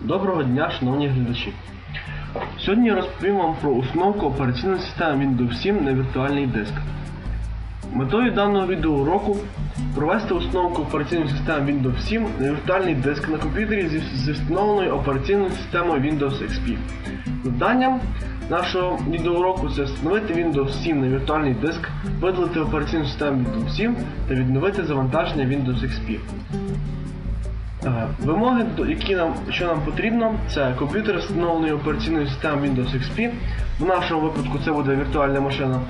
Доброго дня, шановні глядачі. Сьогодні я розповім вам про установку операційної системи Windows 7 на віртуальний диск. Метою даного відеоуроку провести установку операційної системи Windows 7 на віртуальний диск на комп'ютері зі, встановленою операційною системою Windows XP. Завданням нашого відеоуроку це встановити Windows 7 на віртуальний диск, видалити операційну систему Windows 7 та відновити завантаження Windows XP. Е, Вимоги, які нам, що нам потрібно, це комп'ютер з встановленою операційною системою Windows XP. В нашому випадку це буде віртуальна машина.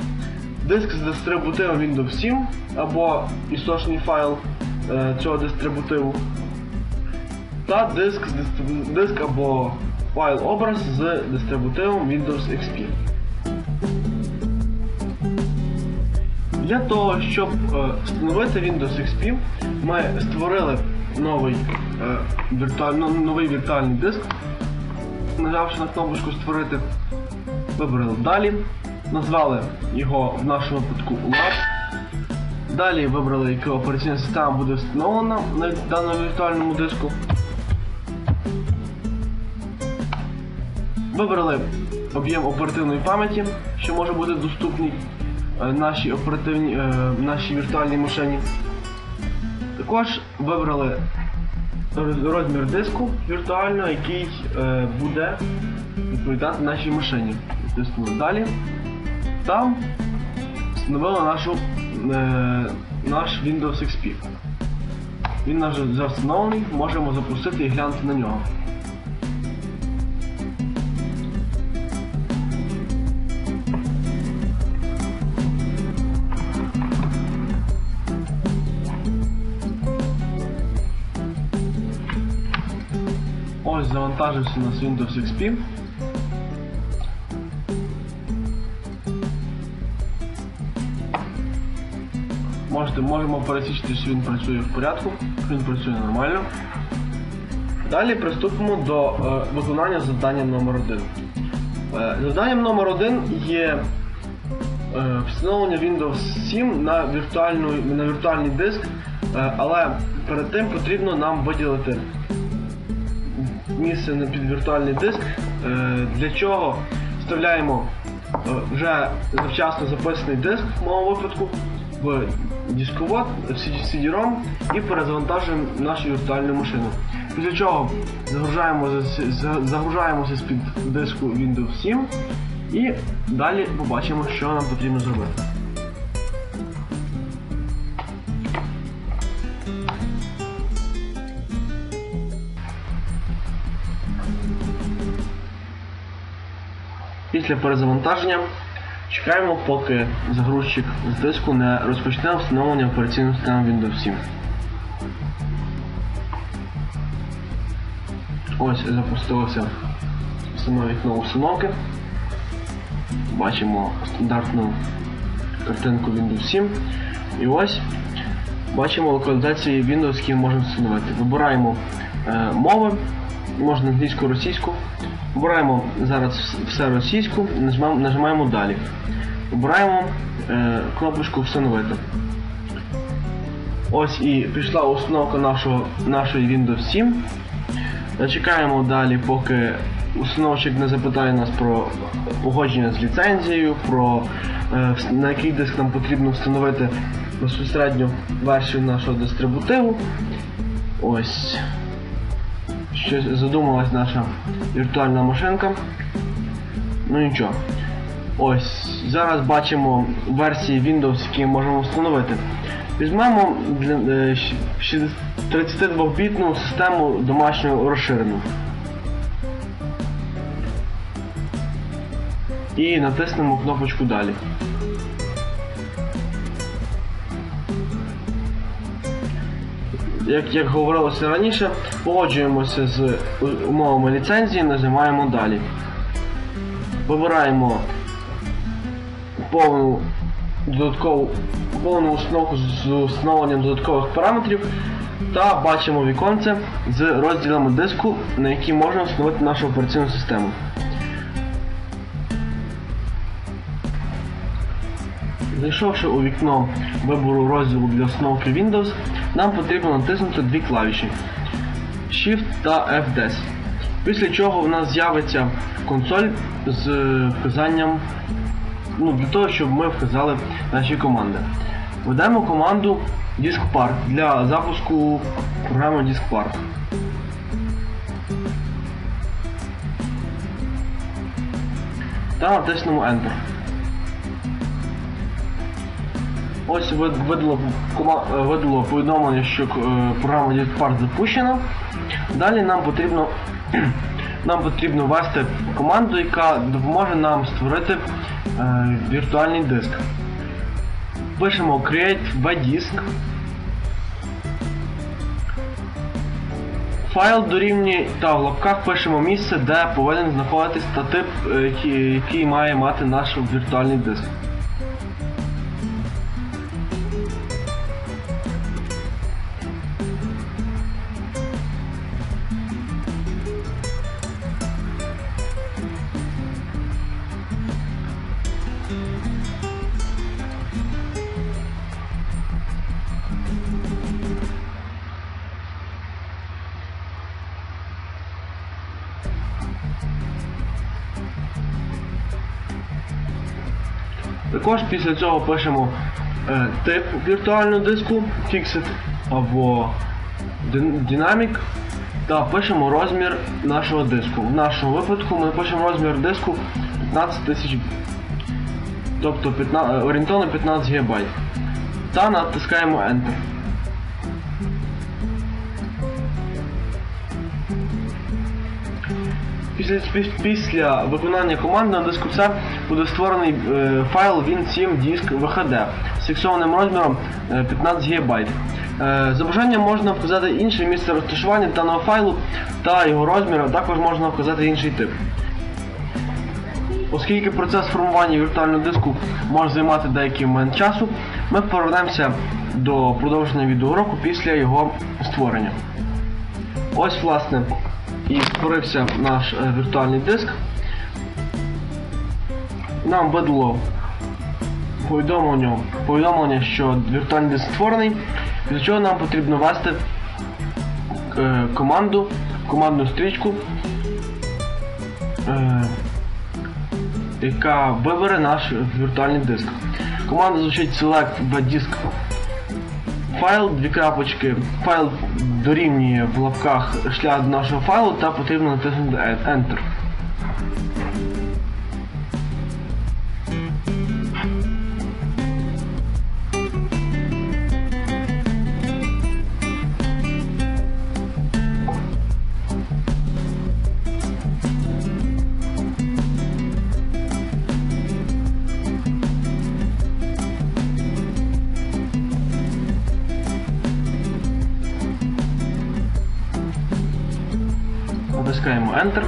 Диск з дистрибутивом Windows 7 або істочний файл е, цього дистрибутиву. Та диск, диск або файл образ з дистрибутивом Windows XP. Для того, щоб е, встановити Windows XP, ми створили новий, е, віртуаль- ну, новий віртуальний диск. Нажавши на кнопочку Створити, вибрали далі, назвали його в нашому випадку Lab. Далі вибрали, яка операційна система буде встановлена на даному віртуальному диску. Вибрали об'єм оперативної пам'яті, що може бути доступний е, нашій оперативній, е, нашій віртуальній машині. Також вибрали розмір диску віртуально, який е, буде відповідати нашій машині. Натиснули далі. Там встановили нашу, е, наш Windows XP. Він вже встановлений, можемо запустити і глянути на нього. Ось завантажився у нас Windows XP. Можете, можемо пересічити, що він працює в порядку, він працює нормально. Далі приступимо до е, виконання завдання номер 1 Е, завданням номер 1 є е, встановлення Windows 7 на, на віртуальний диск, е, але перед тим потрібно нам виділити місце на під віртуальний диск, е, для чого? Вставляємо е, вже завчасно записаний диск в моєму випадку в дисковод, CD-ROM і перезавантажуємо нашу віртуальну машину. Після чого загружаємо, загружаємося з-під диску Windows 7 і далі побачимо, що нам потрібно зробити. Після перезавантаження чекаємо, поки загрузчик з диску не розпочне встановлення операційної системи Windows 7. Ось запустилося саме вікно установки. Бачимо стандартну картинку Windows 7. І ось бачимо локалізації Windows, які можемо встановити. Вибираємо е, мови, можна англійську, російську. Вибираємо зараз все російську, нажимаємо, нажимаємо далі. Вибираємо е, кнопочку Встановити. Ось і пішла установка нашого, нашої Windows 7. Чекаємо далі, поки установщик не запитає нас про погодження з ліцензією, про е, на який диск нам потрібно встановити безпосередньо версію нашого дистрибутиву. Ось. Щось задумалась наша віртуальна машинка. Ну нічого. Ось, зараз бачимо версії Windows, які можемо встановити. Візьмемо для, е, щ- щ- 32-бітну систему домашню розширену. І натиснемо кнопочку далі. Як, як говорилося раніше, погоджуємося з умовами ліцензії, нажимаємо далі. Вибираємо повну додаткову повну установку з встановленням додаткових параметрів. та бачимо віконце з розділами диску, на які можна встановити нашу операційну систему. Зайшовши у вікно вибору розділу для установки Windows, нам потрібно натиснути дві клавіші Shift та F10. Після чого в нас з'явиться консоль з вказанням ну, для того, щоб ми вказали наші команди. Введемо команду DiskPark для запуску програми DiskPark. Та натиснемо Enter. Ось вид- видало, видало повідомлення, що е, програма DiskPark запущена. Далі нам потрібно нам потрібно ввести команду, яка допоможе нам створити е, віртуальний диск. Пишемо create vdisk. Файл дорівнює та в лапках пишемо місце, де повинен знаходитись та тип, е, який має мати наш віртуальний диск. Також після цього пишемо е, тип віртуального диску, Fixed або Dyn- Dynamic та пишемо розмір нашого диску. В нашому випадку ми пишемо розмір диску 15 тисяч, тобто 15, е, орієнтовно 15 ГБ. Та натискаємо Enter. Після, після виконання команди на диску C буде створений е, файл Win7 диск VHD з фіксованим розміром е, 15 ГБ. Е, за бажанням можна вказати інше місце розташування даного файлу та його розмір, а також можна вказати інший тип. Оскільки процес формування віртуального диску може займати деякий момент часу, ми повернемося до продовження відеоуроку після його створення. Ось, власне, і створився наш е, віртуальний диск. Нам видало повідомлення, повідомлення, що віртуальний диск створений, для чого нам потрібно ввести е, команду, командну стрічку, е, яка вибере наш віртуальний диск. Команда звучить select vdisk файл, дві крапочки, файл дорівнює в лапках шлях нашого файлу та потрібно натиснути Enter. Enter.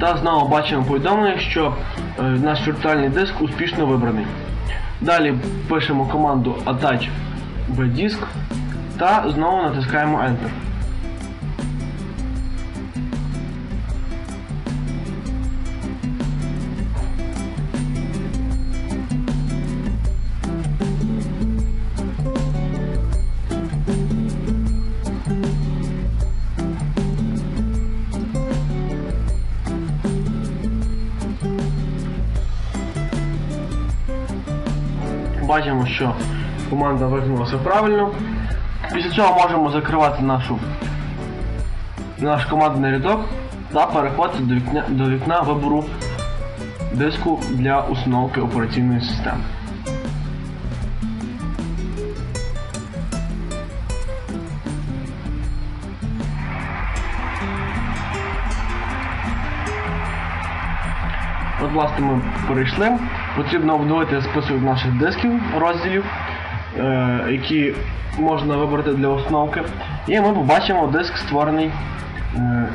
Та знову бачимо повідомлення, що е, наш віртуальний диск успішно вибраний. Далі пишемо команду attach vdisk та знову натискаємо Enter. Бачимо, що команда вигнулася правильно. Після цього можемо закривати нашу, наш командний рядок та переходити до вікна, до вікна вибору диску для установки операційної системи. От, власне, ми перейшли. Потрібно обновити список наших дисків, розділів, е, які можна вибрати для установки. І ми побачимо диск створений. Е,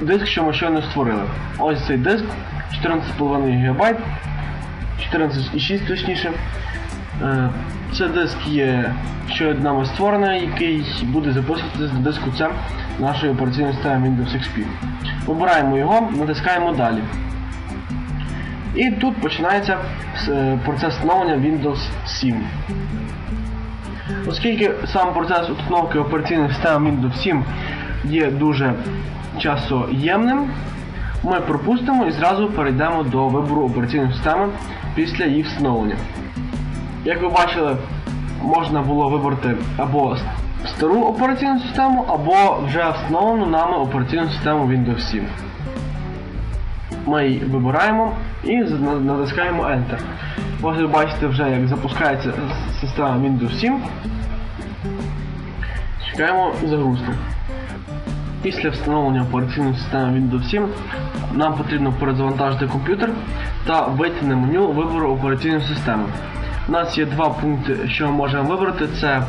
диск, що ми щойно створили. Ось цей диск 14,5 ГБ, 14,6 точніше. Е, Це диск є ще нами створений, який буде записуватися до диску C нашої операційної системи Windows XP. Вибираємо його, натискаємо далі. І тут починається е, процес встановлення Windows 7. Оскільки сам процес установки операційної системи Windows 7 є дуже часоємним, ми пропустимо і зразу перейдемо до вибору операційної системи після її встановлення. Як ви бачили, можна було вибрати або стару операційну систему, або вже встановлену нами операційну систему Windows 7. Ми її вибираємо і натискаємо Enter. Ось ви бачите вже, як запускається система Windows 7. Чекаємо загрузку. Після встановлення операційної системи Windows 7 нам потрібно перезавантажити комп'ютер та вийти на меню вибору операційної системи. У нас є два пункти, що ми можемо вибрати: це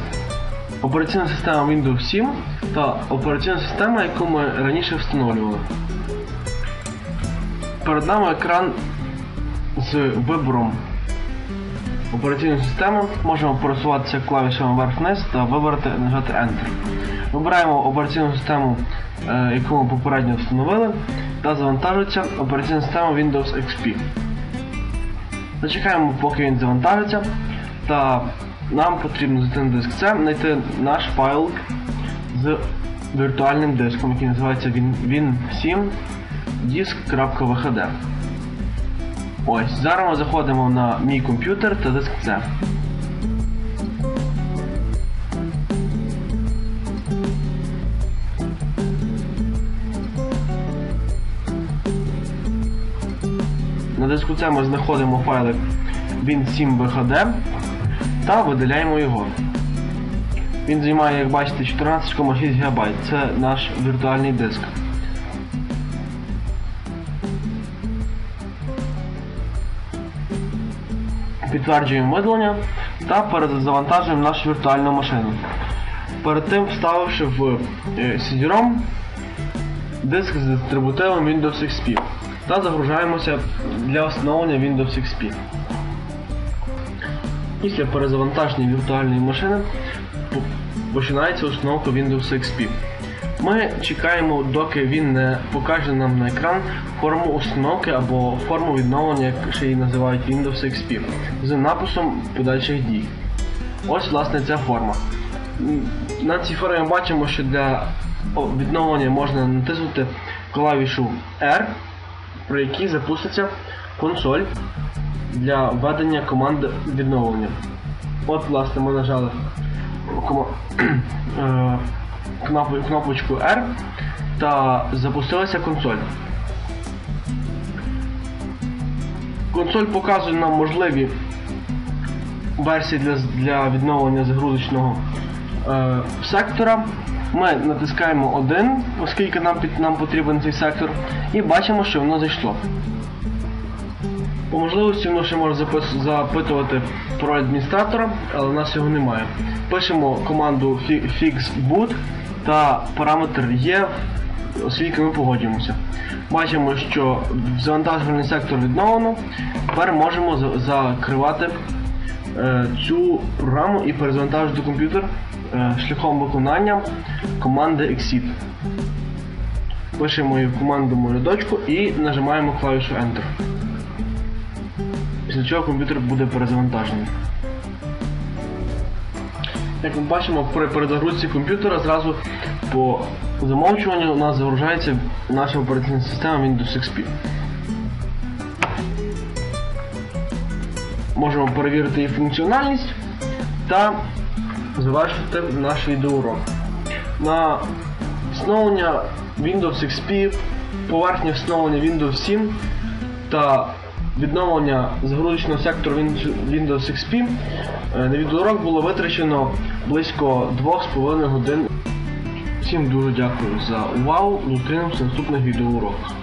операційна система Windows 7 та операційна система, яку ми раніше встановлювали. Перед нами екран з вибором операційної системи. Можемо пересуватися клавішами вверх-вниз та вибрати нажати Enter. Вибираємо операційну систему, е, яку ми попередньо встановили, та завантажується операційна система Windows XP. Зачекаємо, поки він завантажиться, та нам потрібно зайти на диск C, знайти наш файл з віртуальним диском, який називається Win- Win7 disk.vhd. Ось, зараз ми заходимо на мій комп'ютер та диск C. На диску C ми знаходимо файлик Win7VHD та видаляємо його. Він займає, як бачите, 14,6 ГБ. Це наш віртуальний диск. Підтверджуємо видалення та перезавантажуємо нашу віртуальну машину. Перед тим вставивши в е, CD-ROM диск з дистрибутивом Windows XP та загружаємося для встановлення Windows XP. Після перезавантаження віртуальної машини починається установка Windows XP. Ми чекаємо, доки він не покаже нам на екран форму установки або форму відновлення, як ще її називають Windows XP, з написом подальших дій. Ось власне ця форма. На цій формі бачимо, що для відновлення можна натиснути клавішу R, при якій запуститься консоль для введення команди відновлення. От, власне, ми нажали е, кнопочку R та запустилася консоль. Консоль показує нам можливі версії для, для відновлення загрузочного е, сектора. Ми натискаємо один, оскільки нам, нам потрібен цей сектор, і бачимо, що воно зайшло. По можливості воно ще може запитувати про адміністратора, але в нас його немає. Пишемо команду fi- fixboot та параметр є, оскільки ми погоджуємося. Бачимо, що завантажувальний сектор відновлено. Тепер можемо закривати е, цю програму і перезавантажити комп'ютер е, шляхом виконання команди exit. Пишемо її в командному рядочку і нажимаємо клавішу Enter. Після чого комп'ютер буде перезавантажений. Як ми бачимо, при перезагрузці комп'ютера зразу по замовчуванню у нас загружається наша операційна система Windows XP. Можемо перевірити її функціональність та завершити наш відеоурок. На встановлення Windows XP, поверхня встановлення Windows 7 та відновлення загрузочного сектору Windows XP е, на відеоурок було витрачено близько 2,5 годин. Всім дуже дякую за увагу. Зустрінемося в наступних відеоуроках.